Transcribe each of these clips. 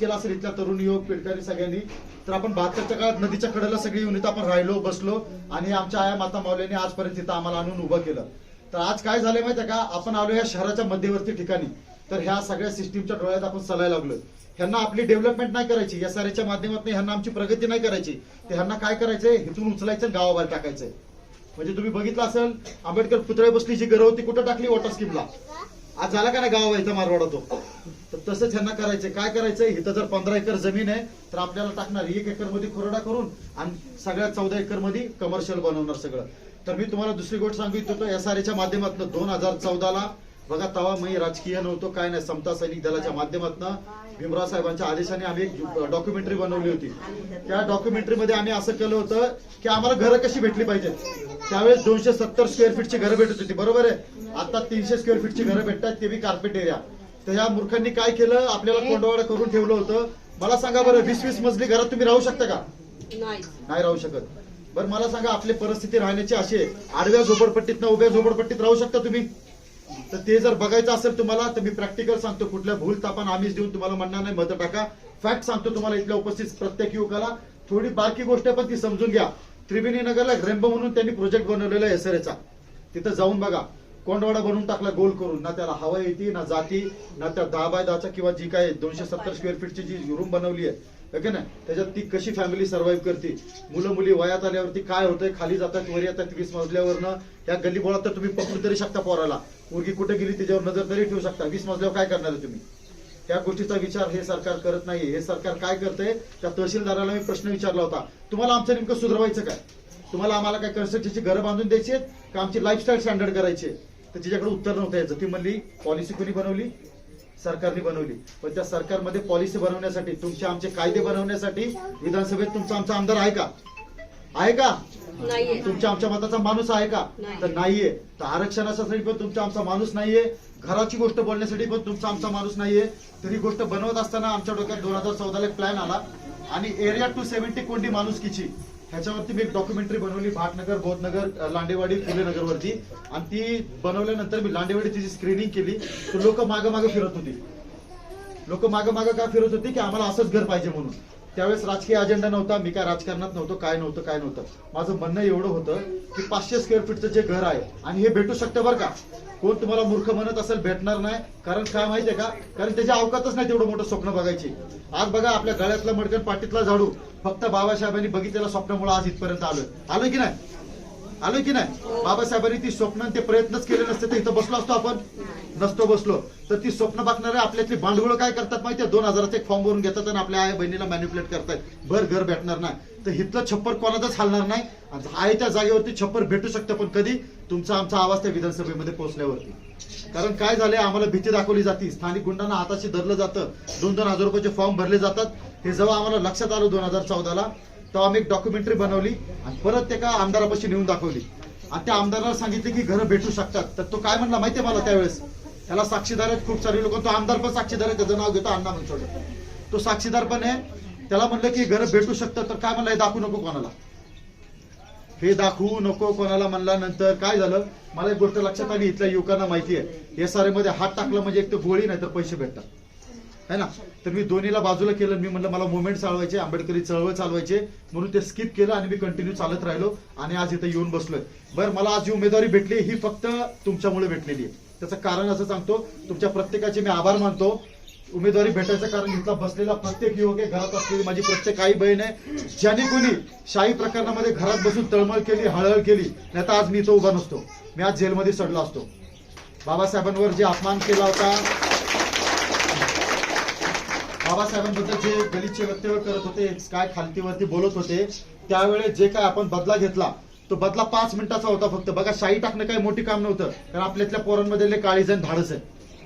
केला असेल इथल्या तरुण युवक पिढकारी सगळ्यांनी तर आपण बहात्तरच्या काळात नदीच्या कडेला सगळी येऊन इथं आपण राहिलो बसलो आणि आमच्या आया माता माऊलीने आजपर्यंत इथं आम्हाला आणून उभं केलं. तर आज काय झालंय माहितीये का? आपण आलो या शहराच्या मध्यवर्ती ठिकाणी. तर ह्या सगळ्या सिस्टीमच्या डोळ्यात आपण सलायला लागलो ह्यांना आपली डेव्हलपमेंट नाही करायची. एस आर एच्या माध्यमातून ह्यांना आमची प्रगती नाही करायची. तर ह्यांना काय करायचंय? इथून उचलायचं गावाबाहेर टाकायचंय. म्हणजे तुम्ही बघितलं असेल आंबेडकर पुतळे बसली जी गरव होती कुठं टाकली? वॉटर स्कीमला. आज झाला का नाही गावा इथं मारवाडा तो? तर तसंच ह्यांना करायचंय. काय करायचंय? इथं जर पंधरा एकर जमीन आहे तर आपल्याला टाकणार एक एकरमध्ये खुरडा करून आणि सगळ्या चौदा एकरमध्ये कमर्शियल बनवणार सगळं. तर मी तुम्हाला दुसरी गोष्ट सांगू इच्छितो एस आर एच्या माध्यमातून दोन हजार चौदाला बघा तवा मी राजकीय नव्हतो काय नाही समता सैनिक दलाच्या माध्यमातून भीमराव साहेबांच्या आदेशाने आम्ही एक डॉक्युमेंटरी बनवली होती. त्या डॉक्युमेंटरी मध्ये आम्ही असं केलं होतं की आम्हाला घरं कशी भेटली पाहिजेत? त्यावेळेस दोनशे सत्तर स्क्वेअर फीटची घरं भेटत होती बरोबर आहे? आता तीनशे स्क्वेअर फीटची घरं भेटतात ते बी कार्पेट एरिया तर ह्या मूर्खांनी काय केलं? आपल्याला कोंडवाडा करून ठेवलं होतं. मला सांगा बरं वीस वीस मजली घरात तुम्ही राहू शकता का? नाही. राहू शकत. बरं मला सांगा आपली परिस्थिती राहण्याची अशी आहे. आडव्या झोपडपट्टीत उभ्या झोपडपट्टीत राहू शकता तुम्ही? तर ते जर बघायचं असेल तुम्हाला तर मी प्रॅक्टिकल सांगतो. कुठल्या भूल तापान आम्हीच देऊन तुम्हाला म्हणणार नाही. मत टाका. फॅक्ट सांगतो तुम्हाला इथल्या उपस्थित प्रत्येक युवकाला. थोडी बारकी गोष्ट पण ती समजून घ्या. त्रिवेणी नगरला रेम्बो म्हणून त्यांनी प्रोजेक्ट बनवलेला आहे एसआरएचा तिथं जाऊन बघा. कोंडवाडा बनवून टाकला गोल करून. ना त्याला हवा येते ना जाती ना त्या दहा बाय दहाचा किंवा जी काय दोनशे सत्तर स्क्वेअर फीटची जी रूम बनवली आहे. ओके ना? त्याच्यात ती कशी फॅमिली सर्व्हाइव्ह करते? मुलं मुली वयात आल्यावरती काय होतंय? खाली जातात वर येतात वीस मजल्यावरनं. या गल्ली बोळात तर तुम्ही पकडू तरी शकता पोराला. मुलगी कुठे गेली त्याच्यावर नजर तरी ठेवू शकता. वीस मजल्यावर काय करणार आहे तुम्ही? त्या गोष्टीचा विचार हे सरकार करत नाही हे सरकार काय करतंय? त्या तहसीलदाराला मी प्रश्न विचारला होता. तुम्हाला आमचं नेमकं सुधारवायचं काय? तुम्हाला आम्हाला काय कन्स्ट्रक्शनची घरं बांधून द्यायची आहेत? का आमची लाईफस्टाईल स्टँडर्ड करायची आहे? तर तिच्याकडे उत्तर नव्हतं यायचं. ती म्हणली पॉलिसी कोणी बनवली? सरकारने बनवली. पण त्या सरकारमध्ये पॉलिसी बनवण्यासाठी तुमचे आमचे कायदे बनवण्यासाठी विधानसभेत तुमचा आमचा आमदार आहे का? आहे का? तुमच्या आमच्या मताचा माणूस आहे का? नाही. तर नाहीये. तर आरक्षणासाठी पण तुमचा आमचा माणूस नाहीये. घराची गोष्ट बोलण्यासाठी पण तुमचा आमचा माणूस नाहीये. तरी गोष्ट बनवत असताना आमच्या डोक्यात दोन हजार चौदाला एक प्लॅन आला. आणि एरिया टू सेव्हन्टी कोणती माणुसकीची. ह्याच्यावरती मी एक डॉक्युमेंटरी बनवली भाटनगर बोधनगर लांडेवाडी फुले वरती आणि ती बनवल्यानंतर मी लांडेवाडी जी स्क्रीनिंग केली तर लोक मागं मागं फिरत होती. लोक मागं मागं का फिरत होती? की आम्हाला असंच घर पाहिजे म्हणून. त्यावेळेस राजकीय अजेंडा नव्हता मी काय राजकारणात नव्हतं काय नव्हतं काय नव्हतं. माझं म्हणणं एवढं होतं की पाचशे स्क्वेअर फीटचं जे घर आहे आणि हे भेटू शकतं बरं का? कोण तुम्हाला मूर्ख म्हणत असेल भेटणार नाही. कारण काय माहितीये का? कारण त्याच्या अवकातच नाही तेवढं मोठं स्वप्न बघायची. आज बघा आपल्या गळ्यातला मडकन पाठीतला झाडू. फक्त बाबासाहेबांनी बघितलेल्या स्वप्नामुळे आज इथपर्यंत आलोय. आलोय की नाही? आलोय की नाही? बाबासाहेबांनी ती स्वप्न ते प्रयत्नच केले नसते तर इथं बसलो असतो आपण. नसतो बसलो तर ती स्वप्न बघणारे आपल्यातली भांडवळ काय करतात माहितीये? दोन हजाराचा एक फॉर्म भरून घेतात आणि आपल्या आई बहिणीला मॅन्युप्युलेट करतात भर घर भेटणार नाही. तर हिथलं छप्पर कोणाचाच हलणार नाही. आणि आहे त्या जागेवरती छप्पर भेटू शकतं पण कधी? तुमचा आमचा आवाज त्या विधानसभेमध्ये पोहोचल्यावरती. कारण काय झालंय? आम्हाला भीती दाखवली जाते. स्थानिक गुंडांना हाताशी धरलं जातं. दोन दोन हजार रुपयाचे फॉर्म भरले जातात. हे जेव्हा आम्हाला लक्षात आलं दोन हजार चौदाला तेव्हा आम्ही एक डॉक्युमेंटरी बनवली आणि परत ते का आमदारापाशी नेऊन दाखवली. आणि त्या आमदाराला सांगितले की घरं भेटू शकतात. तर तो काय म्हणला माहितीये मला त्यावेळेस? त्याला साक्षीदार आहेत खूप सारे लोक. तो आमदार पण साक्षीदार आहे त्याचं नाव घेतो अण्णा म्हणतो तो साक्षीदार पण आहे. त्याला म्हणलं की घरं भेटू शकतं तर काय म्हणलं हे दाखवू नको कोणाला. हे दाखवू नको कोणाला म्हणला नंतर काय झालं? मला एक गोष्ट लक्षात आली इथल्या युवकांना माहिती आहे. एस आरमध्ये हात टाकला म्हणजे एक तर गोळी नाही तर पैसे भेटतात. है ना? तर मी दोन्हीला बाजूला केलं मी म्हणलं मला मुवमेंट चालवायचे आंबेडकरी चळवळ चालवायचे. म्हणून ते स्किप केलं आणि मी कंटिन्यू चालत राहिलो आणि आज इथं येऊन बसलोय. बरं मला आज जी उमेदवारी भेटली ही फक्त तुमच्यामुळे भेटलेली आहे. त्याचं कारण असं सांगतो तुमच्या प्रत्येकाचे मी आभार मानतो. उमेदवारी भेटायचं कारण इथला बसलेला प्रत्येक युवक आहे घरात असलेली माझी प्रत्येक आई बहीण आहे. ज्याने कोणी शाही प्रकरणामध्ये घरात बसून तळमळ केली हळहळ केली नाही तर आज मी तो उभा नसतो. मी आज जेलमध्ये सडलो असतो. बाबासाहेबांवर जे अपमान केला होता बाबासाहेबांबद्दल जे गलिच्छ वक्तव्य करत होते काय खालतीवरती बोलत होते त्यावेळेस जे काय आपण बदला घेतला तो बदला पाच मिनिटाचा होता फक्त. बघा शाही टाकणं काही मोठी काम नव्हतं. कारण आपल्यातल्या पोरांमध्ये लय काळीज धाडस आहे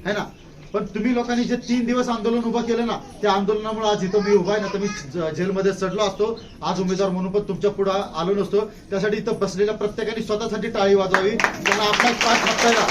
है ना? पण तुम्ही लोकांनी जे तीन दिवस आंदोलन उभं केलं ना त्या आंदोलनामुळे आज इथं मी उभा आहे ना तर मी जेलमध्ये सडलो असतो. आज उमेदवार म्हणून पण तुमच्यापुढे आलो नसतो. त्यासाठी इथं बसलेल्या प्रत्येकाने स्वतःसाठी टाळी वाजवावी. त्यांना आपला पाठ हातायला